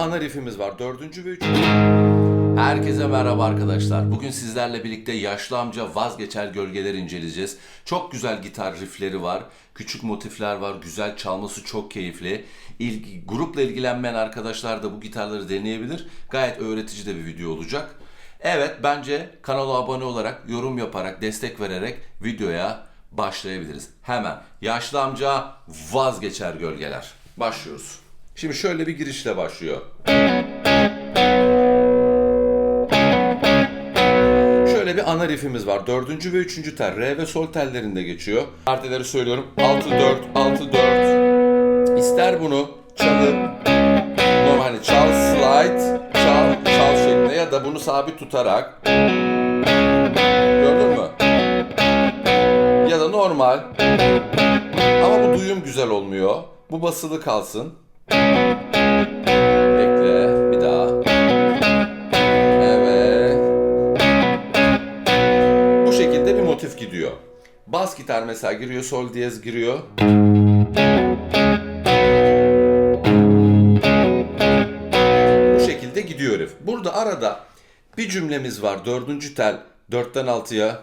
ana riffimiz var. Dördüncü ve üçüncü. Herkese merhaba arkadaşlar. Bugün sizlerle birlikte yaşlı amca vazgeçer gölgeler inceleyeceğiz. Çok güzel gitar riffleri var. Küçük motifler var. Güzel çalması çok keyifli. İlgi, grupla ilgilenmeyen arkadaşlar da bu gitarları deneyebilir. Gayet öğretici de bir video olacak. Evet bence kanala abone olarak, yorum yaparak, destek vererek videoya başlayabiliriz. Hemen yaşlı amca vazgeçer gölgeler. Başlıyoruz. Şimdi şöyle bir girişle başlıyor. Şöyle bir ana riffimiz var. Dördüncü ve üçüncü tel. Re ve sol tellerinde geçiyor. Parteleri söylüyorum. 6-4, 6-4. İster bunu çalıp normal hani çal slide, çal, çal şeklinde ya da bunu sabit tutarak gördün mü? Ya da normal ama bu duyum güzel olmuyor. Bu basılı kalsın. Bekle bir daha. Evet. Bu şekilde bir motif gidiyor. Bas gitar mesela giriyor, sol diyez giriyor. Bu şekilde gidiyor riff. Burada arada bir cümlemiz var. Dördüncü tel. Dörtten altıya.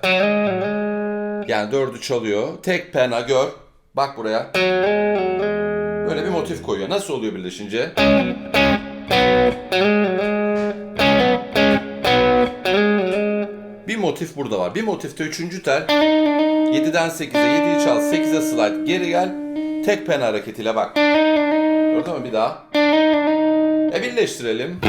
Yani dördü çalıyor. Tek pena gör. Bak buraya. Böyle bir motif koyuyor. Nasıl oluyor birleşince? Bir motif burada var. Bir motifte üçüncü tel. 7'den 8'e 7'yi çal. 8'e slide. Geri gel. Tek pen hareketiyle bak. Gördün mü bir daha? E birleştirelim.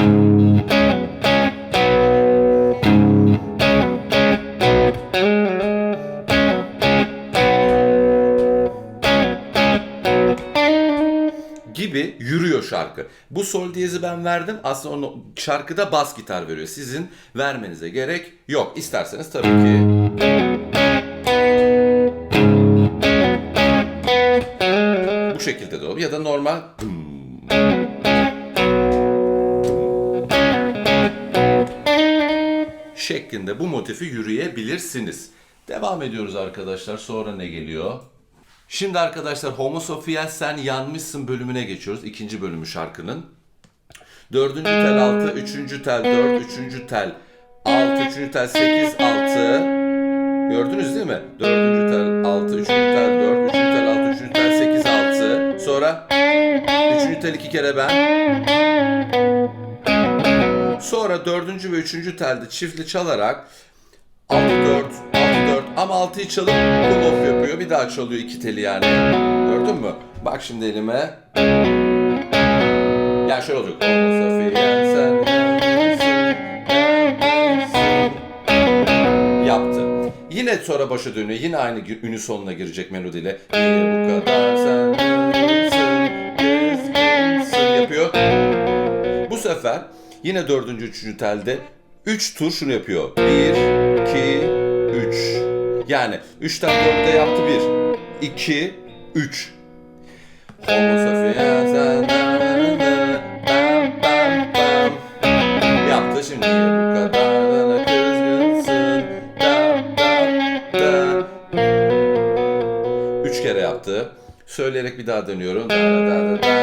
Gibi yürüyor şarkı. Bu sol diyezi ben verdim. Aslında onu şarkıda bas gitar veriyor. Sizin vermenize gerek yok. İsterseniz tabii ki bu şekilde de olur. Ya da normal şeklinde bu motifi yürüyebilirsiniz. Devam ediyoruz arkadaşlar. Sonra ne geliyor? Şimdi arkadaşlar Homo Sophies sen yanmışsın bölümüne geçiyoruz. İkinci bölümü şarkının. Dördüncü tel altı, üçüncü tel dört, üçüncü tel altı, üçüncü tel sekiz, altı. Gördünüz değil mi? Dördüncü tel altı, üçüncü tel dört, üçüncü tel altı, üçüncü tel sekiz, altı. Sonra üçüncü tel iki kere ben. Sonra dördüncü ve üçüncü telde çiftli çalarak 6 4 6 4 ama 6'yı çalıp pull off yapıyor. Bir daha çalıyor iki teli yani. Gördün mü? Bak şimdi elime. Yani şöyle olacak. Safiye sen Yaptı. Yine sonra başa dönüyor. Yine aynı ünü sonuna girecek melodiyle. Niye bu kadar sen yapıyor. Bu sefer yine dördüncü, üçüncü telde 3 tur şunu yapıyor. 1, 2, 3. Yani 3'ten 4'te yaptı 1, 2, 3. Homo bam. Yaptı şimdi bu kadar da kızgınsın. Üç kere yaptı. Söyleyerek bir daha dönüyorum. Da, da, da, da,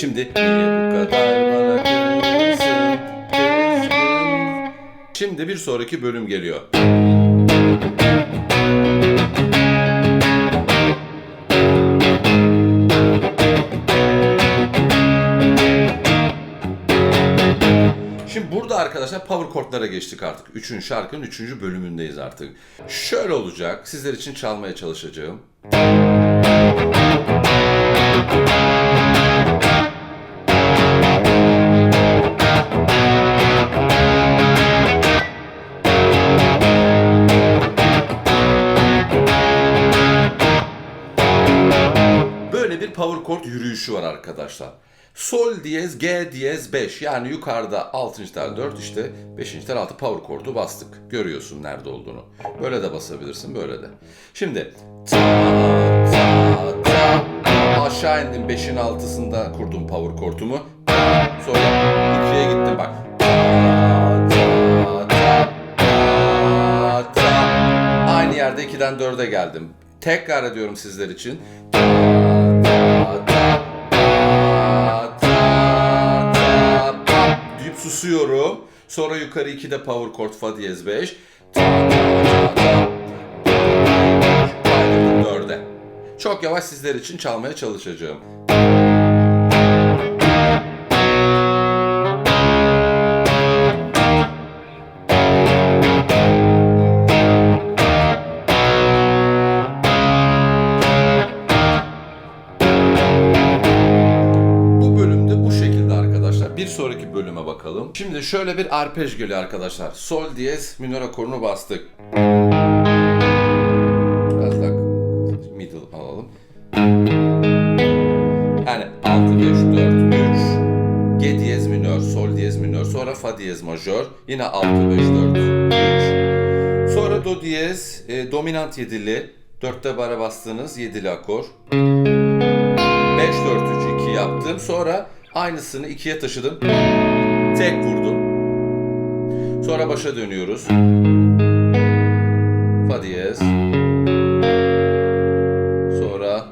Şimdi niye bu kadar bana? Kızgın. Şimdi bir sonraki bölüm geliyor. Şimdi burada arkadaşlar power chordlara geçtik artık. Üçüncü şarkının üçüncü bölümündeyiz artık. Şöyle olacak. Sizler için çalmaya çalışacağım. Chord yürüyüşü var arkadaşlar. Sol diyez G diyez 5 yani yukarıda 6. tel 4 işte 5. tel 6 power chord'u bastık. Görüyorsun nerede olduğunu. Böyle de basabilirsin böyle de. Şimdi ta ta ta aşağı indim 5'in 6'sında kurdum power chord'umu. Sonra 2'ye gittim bak. Ta ta ta ta ta. Aynı yerde 2'den 4'e geldim. Tekrar ediyorum sizler için. Ta susuyorum. Sonra yukarı 2'de power chord fa diyez 5. Ta ta ta ta. Kaydırdım 4'e. Çok yavaş sizler için çalmaya çalışacağım. Bakalım. Şimdi şöyle bir arpej geliyor arkadaşlar. Sol diyez minör akorunu bastık. Biraz daha middle alalım. Yani 6 5 4 3 G diyez minör, sol diyez minör, sonra fa diyez majör, yine 6 5 4 3. Sonra do diyez e, dominant yedili, 4'te bara bastığınız yedili akor. 5 4 3 2 yaptım. Sonra aynısını 2'ye taşıdım. Tek vurdum. Sonra başa dönüyoruz. Fa diyez. Sonra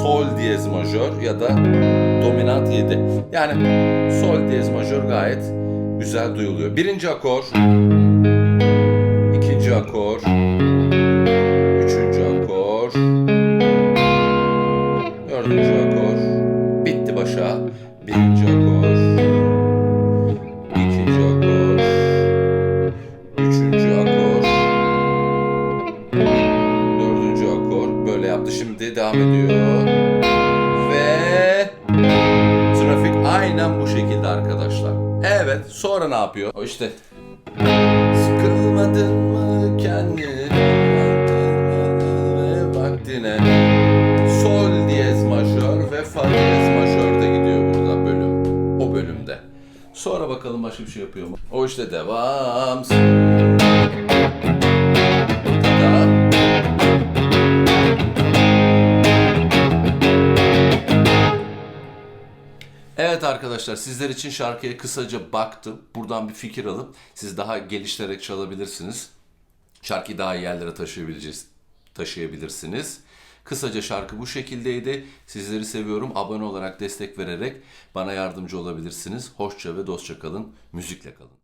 sol diyez majör ya da dominant 7. Yani sol diyez majör gayet güzel duyuluyor. Birinci akor, ikinci akor, yapıyor? O işte Sıkılmadın mı kendini ve vaktine Sol diyez majör ve fa diyez majör de gidiyor burada bölüm. O bölümde. Sonra bakalım başka bir şey yapıyor mu? O işte devam. Ta-da. Arkadaşlar sizler için şarkıya kısaca baktım. Buradan bir fikir alıp siz daha geliştirerek çalabilirsiniz. Şarkıyı daha iyi yerlere taşıyabileceğiz, taşıyabilirsiniz. Kısaca şarkı bu şekildeydi. Sizleri seviyorum. Abone olarak destek vererek bana yardımcı olabilirsiniz. Hoşça ve dostça kalın. Müzikle kalın.